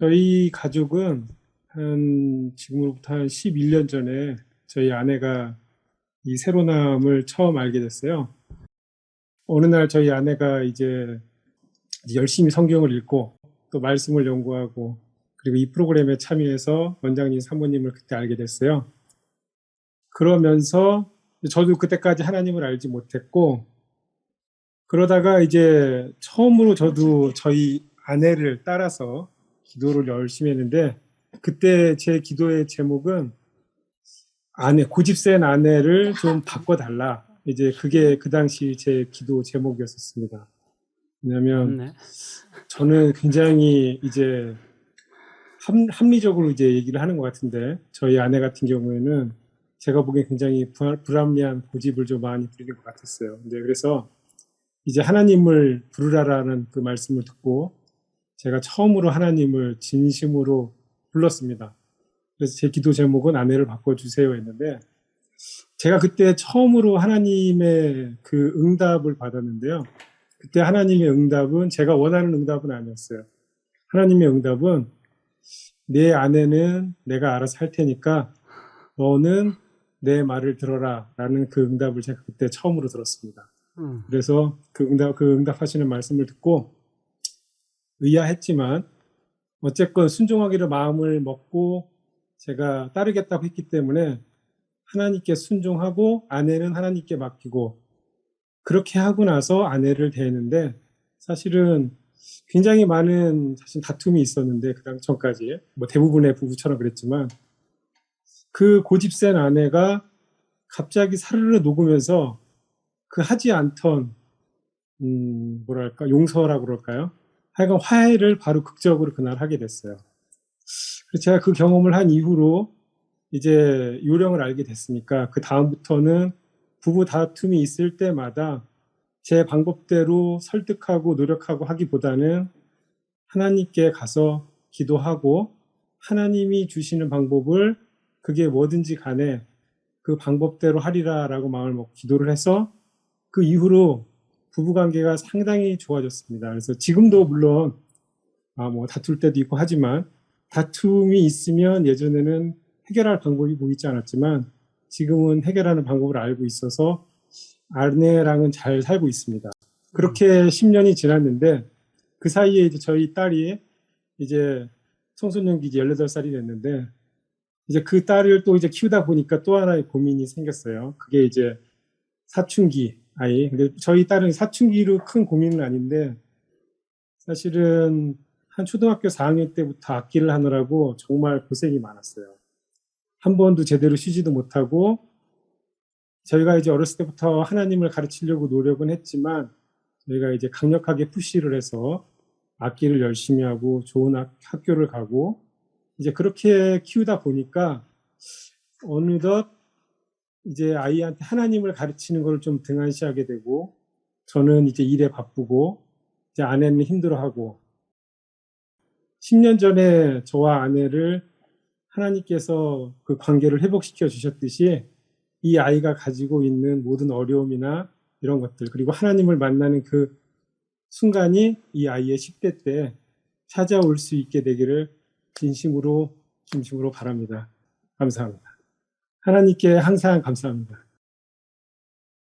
저희 가족은 한 지금으로부터 한 11년 전에 저희 아내가 이 세로남을 처음 알게 됐어요. 어느 날 저희 아내가 이제 열심히 성경을 읽고 또 말씀을 연구하고 그리고 이 프로그램에 참여해서 원장님 사모님을 그때 알게 됐어요. 그러면서 저도 그때까지 하나님을 알지 못했고 그러다가 이제 처음으로 저도 저희 아내를 따라서 기도를 열심히 했는데 그때 제 기도의 제목은 아내 고집센 아내를 좀 바꿔달라 이제 그게 그 당시 제 기도 제목이었었습니다. 왜냐하면 네. 저는 굉장히 이제 합, 합리적으로 이제 얘기를 하는 것 같은데 저희 아내 같은 경우에는 제가 보기엔 굉장히 불- 불합리한 고집을 좀 많이 부리는 것 같았어요. 근데 그래서 이제 하나님을 부르라라는 그 말씀을 듣고 제가 처음으로 하나님을 진심으로 불렀습니다. 그래서 제 기도 제목은 아내를 바꿔주세요 했는데 제가 그때 처음으로 하나님의 그 응답을 받았는데요. 그때 하나님의 응답은 제가 원하는 응답은 아니었어요. 하나님의 응답은 내 아내는 내가 알아서 할 테니까 너는 내 말을 들어라 라는 그 응답을 제가 그때 처음으로 들었습니다. 음. 그래서 그 응답, 그 응답하시는 말씀을 듣고 의아했지만 어쨌건 순종하기로 마음을 먹고 제가 따르겠다고 했기 때문에 하나님께 순종하고 아내는 하나님께 맡기고 그렇게 하고 나서 아내를 대했는데 사실은 굉장히 많은 사실 다툼이 있었는데 그 당 전까지 뭐 대부분의 부부처럼 그랬지만 그 고집센 아내가 갑자기 사르르 녹으면서 그 하지 않던 음 뭐랄까 용서라고 그럴까요? 하여간 화해를 바로 극적으로 그날 하게 됐어요. 그래서 제가 그 경험을 한 이후로 이제 요령을 알게 됐으니까 그 다음부터는 부부 다툼이 있을 때마다 제 방법대로 설득하고 노력하고 하기보다는 하나님께 가서 기도하고 하나님이 주시는 방법을 그게 뭐든지 간에 그 방법대로 하리라라고 마음을 먹고 기도를 해서 그 이후로 부부 관계가 상당히 좋아졌습니다. 그래서 지금도 물론 아 뭐 다툴 때도 있고 하지만 다툼이 있으면 예전에는 해결할 방법이 보이지 않았지만 지금은 해결하는 방법을 알고 있어서 아내랑은 잘 살고 있습니다. 그렇게 10년이 지났는데 그 사이에 이제 저희 딸이 이제 청소년기 이제 18살이 됐는데 이제 그 딸을 또 이제 키우다 보니까 또 하나의 고민이 생겼어요. 그게 이제 사춘기 아이. 근데 저희 딸은 사춘기로 큰 고민은 아닌데 사실은 한 초등학교 4학년 때부터 악기를 하느라고 정말 고생이 많았어요. 한 번도 제대로 쉬지도 못하고 저희가 이제 어렸을 때부터 하나님을 가르치려고 노력은 했지만 저희가 이제 강력하게 푸시를 해서 악기를 열심히 하고 좋은 학- 학교를 가고 이제 그렇게 키우다 보니까 어느덧 이제 아이한테 하나님을 가르치는 걸 좀 등한시하게 되고 저는 이제 일에 바쁘고 이제 아내는 힘들어하고 10년 전에 저와 아내를 하나님께서 그 관계를 회복시켜 주셨듯이 이 아이가 가지고 있는 모든 어려움이나 이런 것들 그리고 하나님을 만나는 그 순간이 이 아이의 10대 때 찾아올 수 있게 되기를 진심으로 진심으로 바랍니다. 감사합니다. 하나님께 항상 감사합니다.